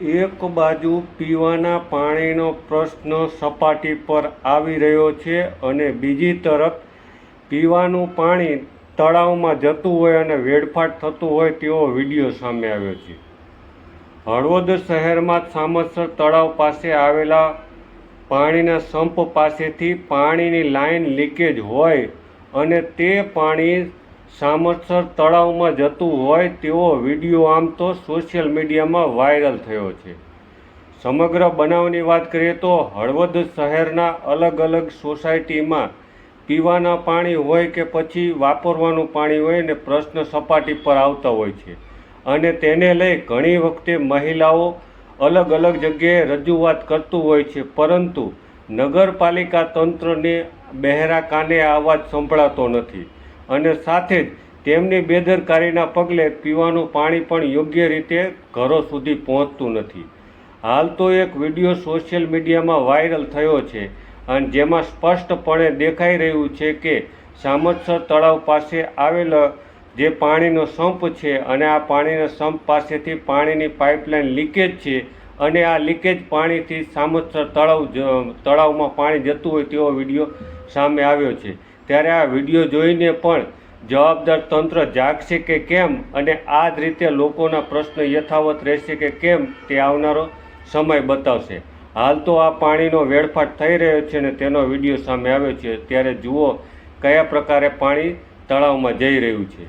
એક બાજુ પીવાના પાણીનો પ્રશ્ન સપાટી પર આવી રહ્યો છે અને બીજી તરફ પીવાનું પાણી તળાવમાં જતું હોય અને વેડફાટ થતું હોય તેવો વીડિયો સામે આવ્યો છે. હળવદ શહેરમાં સામસર તળાવ પાસે આવેલા પાણીના સંપ પાસેથી પાણીની લાઈન લીકેજ હોય અને તે પાણી સામતસર તળાવમાં જતું હોય તેવો વીડિયો આમ તો સોશિયલ મીડિયામાં વાયરલ થયો છે. સમગ્ર બનાવની વાત કરીએ તો હળવદ શહેરના અલગ અલગ સોસાયટીમાં પીવાના પાણી હોય કે પછી વાપરવાનું પાણી હોય ને પ્રશ્ન સપાટી પર આવતા હોય છે. અને તેને લઈ ઘણી વખતે મહિલાઓ અલગ અલગ જગ્યાએ રજૂઆત કરતું હોય છે, પરંતુ નગરપાલિકા તંત્રને બહેરા કાને આ અવાજ સંભળાતો નથી. અને સાથે જ તેમની બેદરકારીના પગલે પીવાનું પાણી પણ યોગ્ય રીતે ઘરો સુધી પહોંચતું નથી. હાલ તો એક વીડિયો સોશિયલ મીડિયામાં વાયરલ થયો છે અને જેમાં સ્પષ્ટપણે દેખાઈ રહ્યું છે કે સામતસર તળાવ પાસે આવેલ જે પાણીનો સંપ છે અને આ પાણીના સંપ પાસેથી પાણીની પાઇપલાઇન લીકેજ છે અને આ લીકેજ પાણીથી સામતસર તળાવ તળાવમાં પાણી જતું હોય તેવો વીડિયો સામે આવ્યો છે. ત્યારે આ વીડિયો જોઈને પણ જવાબદાર તંત્ર જાગશે કે કેમ અને આ જ રીતે લોકોના પ્રશ્ન યથાવત રહેશે કે કેમ તે આવનારો સમય બતાવશે. હાલ તો આ પાણીનો વેડફાટ થઈ રહ્યો છે અને તેનો વીડિયો સામે આવ્યો છે. ત્યારે જુઓ કયા પ્રકારે પાણી તળાવમાં જઈ રહ્યું છે.